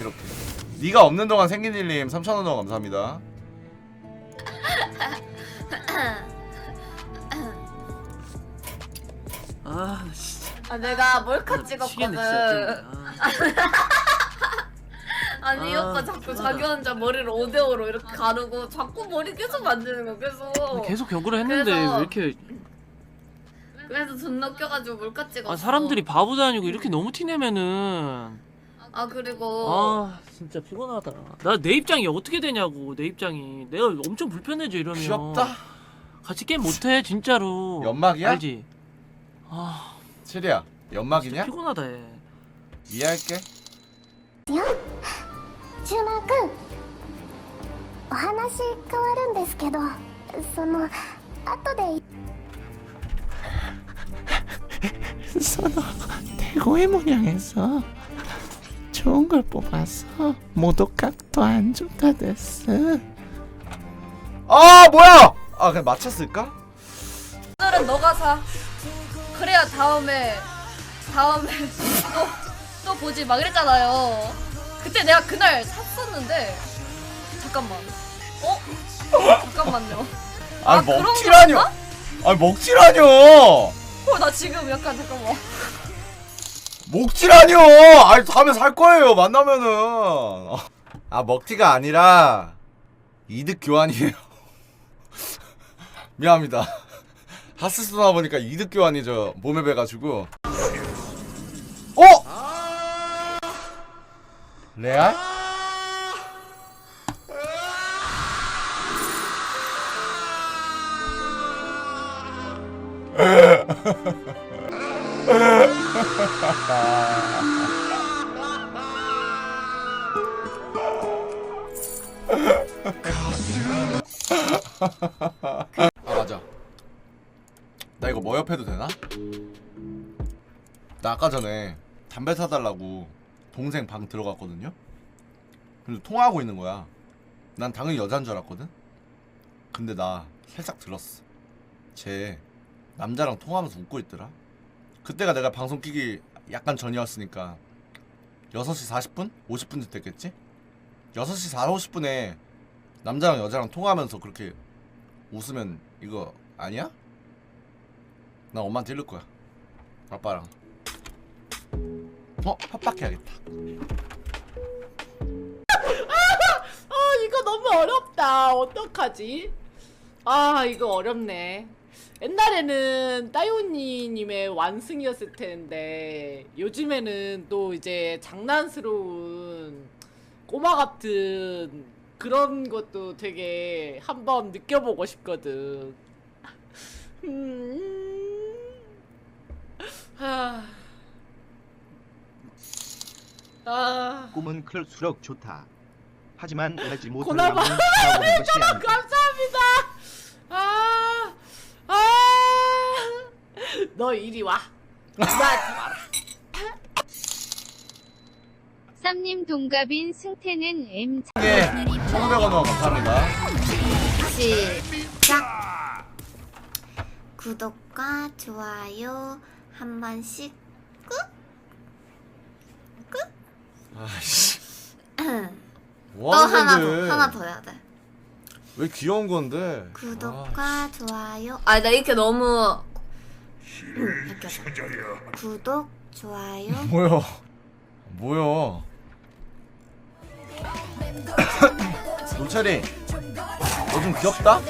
이렇게 네가 없는 동안 생긴 일님 3,000원 더 감사합니다 아 진짜 아 내가 몰카 미치겠네 찍었거든. 좀. 아니 이 아, 오빠 자꾸 그렇구나. 자기 혼자 머리를 5대5로 이렇게 가르고 자꾸 머리 계속 만지는 거 계속. 아, 계속 격으로 했는데 그래서- 왜 이렇게 그래서 존나 웃겨가지고 몰카 찍었어. 아 사람들이 바보도 아니고 이렇게 너무 티내면은 아 그리고 아 진짜 피곤하다 나 내 입장이 어떻게 되냐고 내 입장이 내가 엄청 불편해져 이러면 귀엽다 같이 게임 못해 진짜로 연막이야? 알지? 아 체리야 진짜 연막이냐? 피곤하다 얘 이해할게 チューマーくんお話変わるんですけどその後で 선호 대고의 모양에서 좋은 걸 뽑아서 모독각도 안 좋다 됐어. 아 뭐야 아 그냥 맞췄을까? 오늘은 너가 사. 그래야 다음에 다음에 또, 또 보지 막 이랬잖아요. 그때 내가 그날 샀었는데 잠깐만. 어? 잠깐만요. 아, 아, 그런 먹튀라뇨 거였나? 아 먹튀라뇨 어, 나 지금 약간 잠깐만. 먹튀라뇨 아 다음에 살 거예요 만나면은. 아 먹튀가 아니라 이득 교환이에요. 미안합니다. 하스 쓰다 보니까 이득 교환이 저 몸에 배가지고. 어? 레알? 아 맞아. 나 이거 뭐 옆에도 되나? 나 아까 전에 담배 사달라고 동생 방 들어갔거든요? 근데 통화하고 있는 거야. 난 당연히 여자인 줄 알았거든? 근데 나 살짝 들었어. 쟤 남자랑 통화하면서 웃고 있더라. 그때가 내가 방송 끼기 약간 전이었으니까 6시 40분? 50분쯤 됐겠지? 6시 4, 50분에 남자랑 여자랑 통화하면서 그렇게 웃으면 이거 아니야? 나 엄마한테 이럴 거야 아빠랑 어? 협박해야겠다 아 이거 너무 어렵다 어떡하지 아 이거 어렵네 옛날에는 따요니님의 완승이었을 텐데 요즘에는 또 이제 장난스러운 꼬마 같은 그런 것도 되게 한번 느껴보고 싶거든 음... 아... 아... 꿈은 클수록 좋다. 하지만. 왕은 나오는 것이 아니다. 감사합니다. 아, 아, 너 이리 와. 쌈님 동갑인 승태는 M 예 1,500원 원 감사합니다. 시작. 구독과 좋아요 한 번씩. 아이씨. 또 뭐 하는 하나 건데? 더 하나 더 해야 돼. 왜 귀여운 건데? 구독과 아, 좋아요. 아, 나 이렇게 너무 음, 이렇게 하자. 구독 좋아요 뭐야 뭐야 노철이 너 좀 귀엽다?